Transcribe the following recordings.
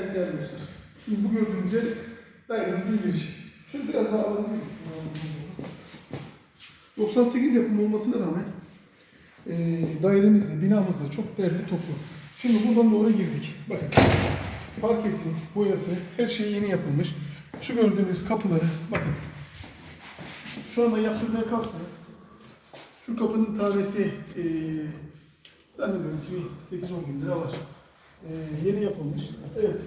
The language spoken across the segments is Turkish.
Evet değerli. Şimdi bu gördüğünüz yer dairemizin girişi. Şöyle biraz daha alalım. 98 yapımı olmasına rağmen e, dairemizde, binamızda çok değerli toplu. Şimdi buradan doğru girdik. Bakın. Parkesi, boyası, her şey yeni yapılmış. Şu gördüğünüz kapıları, bakın. Şu anda yaptırmaya kalksanız, şu kapının tanesi e, zannediyorum ki bir 8-10 bin lira var. E, yeni yapılmış. Evet.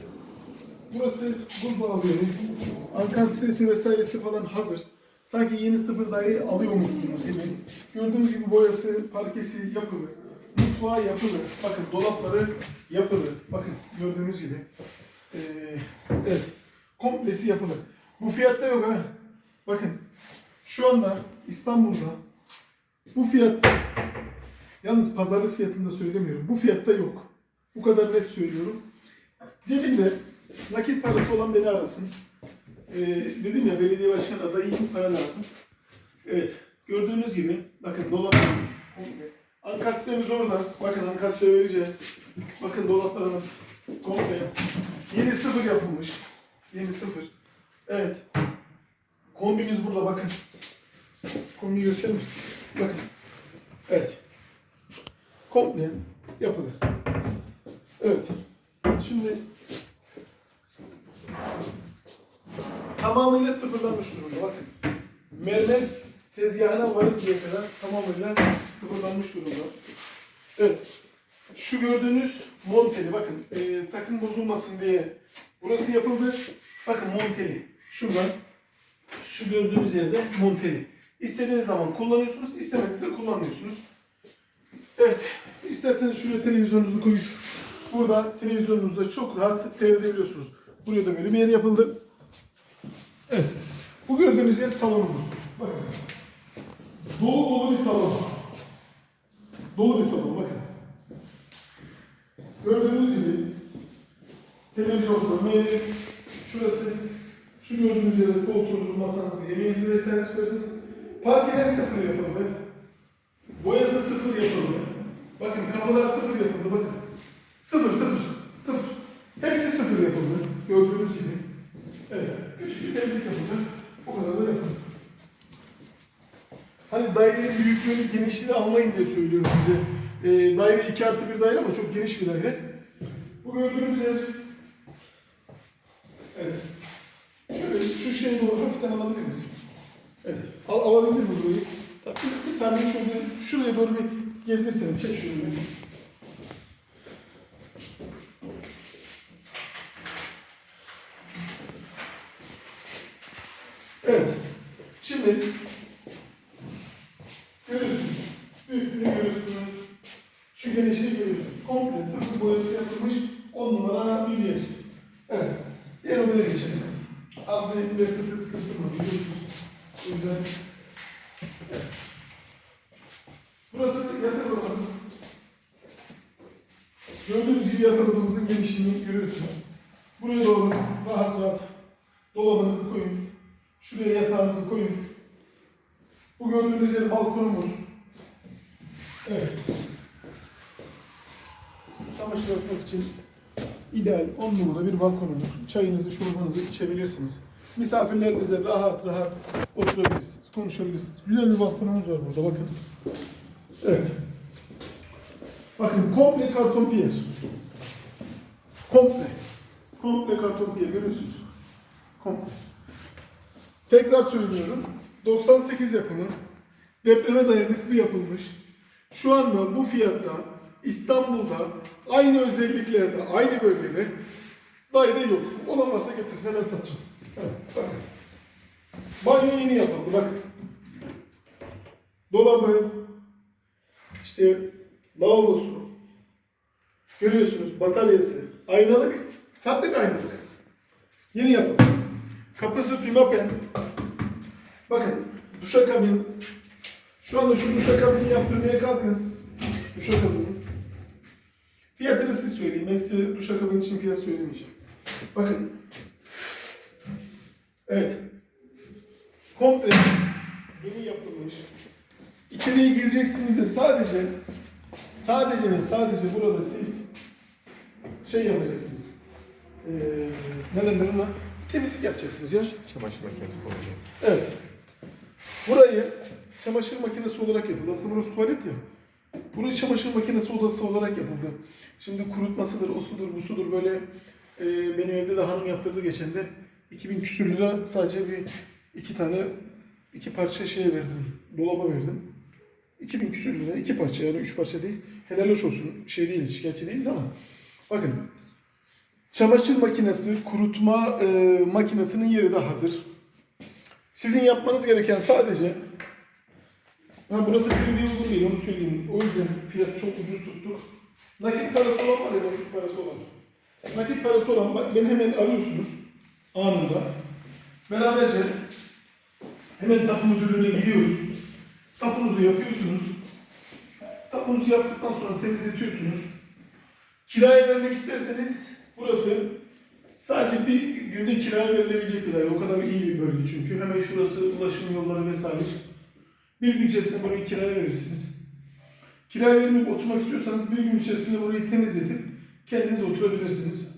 Burası buzdolabı yeri. Ankastresi vesairesi falan hazır. Sanki yeni sıfır daire alıyormuşsunuz gibi. Gördüğünüz gibi boyası, parkesi yapılı. Mutfağı yapılı. Bakın dolapları yapılı. Bakın gördüğünüz gibi. Ee, evet. Komplesi yapılı. Bu fiyatta yok ha. Bakın. Şu anda İstanbul'da bu fiyat yalnız pazarlık fiyatında söylemiyorum. Bu fiyatta yok. Bu kadar net söylüyorum. Cebinde nakit parası olan beni arasın. Ee, dedim ya belediye başkanı adayı iyi para lazım. Evet. Gördüğünüz gibi bakın dolap. Ankastremiz orada. Bakın ankastre vereceğiz. Bakın dolaplarımız komple. Yeni sıfır yapılmış. Yeni sıfır. Evet. Kombimiz burada bakın. Kombi gösterir misiniz? Bakın. Evet. Komple yapılır. Evet. Şimdi tamamıyla sıfırlanmış durumda. Bakın. Mermer tezgahına varıncaya kadar tamamıyla sıfırlanmış durumda. Evet. Şu gördüğünüz monteli bakın e, takım bozulmasın diye burası yapıldı. Bakın monteli. Şuradan şu gördüğünüz yerde monteli. İstediğiniz zaman kullanıyorsunuz, istemediğinizde kullanmıyorsunuz. Evet. İsterseniz şuraya televizyonunuzu koyup burada televizyonunuzda çok rahat seyredebiliyorsunuz. Buraya da böyle bir yer yapıldı. Evet. Bu gördüğünüz yer salonumuz. Bakın. Dolu dolu bir salon. Dolu bir salon bakın. Gördüğünüz gibi televizyon koyma şurası şu gördüğünüz yerde koltuğunuzu, masanızı, yemeğinizi vesaire koyarsınız. Parkeler sıfır yapıldı. Boyası sıfır yapıldı. Bakın kapılar sıfır yapıldı bakın. Sıfır sıfır sıfır. Hepsi sıfır yapıldı. Gördüğünüz gibi. Evet. Küçük bir temizlik yapıldı. O kadar da yapıldı. Hani dairenin büyüklüğünü, genişliğini almayın diye söylüyorum size. Ee, daire 2 artı bir daire ama çok geniş bir daire. Bu gördüğünüz yer Evet. Şöyle şu şeye doğru hafiften alabilir misin? Evet. Al, alabilir mi burayı? Bir, bir saniye şöyle şuraya doğru bir gezdirsene. Çek şunu Evet. Şimdi görüyorsunuz. Büyüklüğünü görüyorsunuz. Şu genişliği görüyorsunuz. Komple sıfır boyası yapılmış 10 numara bir yer. Evet. Diğer odaya geçelim. Az bir ve kıtı sıkıntı var biliyorsunuz. O yüzden evet. Burası yatak odamız. Gördüğünüz gibi yatak odamızın genişliğini görüyorsunuz. Buraya doğru rahat rahat dolabınızı koyun. Şuraya yatağınızı koyun. Bu gördüğünüz yer balkonumuz. Evet. Çamaşır asmak için ideal 10 numara bir balkonumuz. Çayınızı, çorbanızı içebilirsiniz. Misafirlerinizle rahat rahat oturabilirsiniz, konuşabilirsiniz. Güzel bir balkonumuz var burada bakın. Evet. Bakın komple karton piyer. Komple. Komple karton piyer görüyorsunuz. Komple. Tekrar söylüyorum. 98 yapımı depreme dayanıklı yapılmış. Şu anda bu fiyatta İstanbul'da aynı özelliklerde, aynı bölgede daire yok. Olan varsa getirsin satacağım. Banyo yeni yapıldı bak. Dolabı, işte lavabosu, görüyorsunuz bataryası, aynalık, fabrika aynalık. Yeni yapıldı. Kapısı pimapen. Bakın duşakabin. Şu anda şu duşakabini yaptırmaya kalkın. Duşakabini. Fiyatını siz söyleyin. Ben size duşakabin için fiyat söylemeyeceğim. Bakın. Evet. Komple yeni yapılmış. İçeriye gireceksiniz de sadece sadece ve sadece burada siz şey yapacaksınız. e, ne denir ona? Temizlik yapacaksınız ya. Çamaşır makinesi kullanıyor. Evet. Burayı çamaşır makinesi olarak yapıldı. Aslında burası tuvalet ya. Burayı çamaşır makinesi odası olarak yapıldı. Şimdi kurutmasıdır, o sudur, bu sudur böyle e, benim evde de hanım yaptırdı geçen de. 2000 küsür lira sadece bir iki tane iki parça şeye verdim. Dolaba verdim. 2000 küsür lira iki parça yani üç parça değil. Helal hoş olsun. Şey değiliz, şikayetçi değiliz ama bakın çamaşır makinesi, kurutma e, makinesinin yeri de hazır. Sizin yapmanız gereken sadece ha burası krediye uygun değil onu söyleyeyim. O yüzden fiyat çok ucuz tuttuk. Nakit parası olan var ya nakit parası olan. Nakit parası olan bak beni hemen arıyorsunuz anında. Beraberce hemen tapu müdürlüğüne gidiyoruz. Tapunuzu yapıyorsunuz. Tapunuzu yaptıktan sonra temizletiyorsunuz. Kiraya vermek isterseniz burası Sadece bir günde kiraya verilebilecek bir daire. O kadar iyi bir bölge çünkü. Hemen şurası ulaşım yolları vesaire. Bir gün içerisinde burayı kiraya verirsiniz. Kiraya vermeyip oturmak istiyorsanız bir gün içerisinde burayı temizletip kendiniz oturabilirsiniz.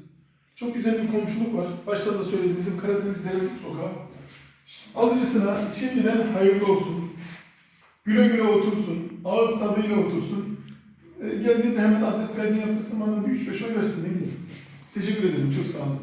Çok güzel bir komşuluk var. Başta da söyledim bizim Karadeniz Derelik Sokağı. Alıcısına şimdiden hayırlı olsun. Güle güle otursun. Ağız tadıyla otursun. E, geldiğinde hemen adres kaydını yaptırsın bana bir 3-5 oy versin ne diyeyim. Teşekkür ederim. Çok sağ olun.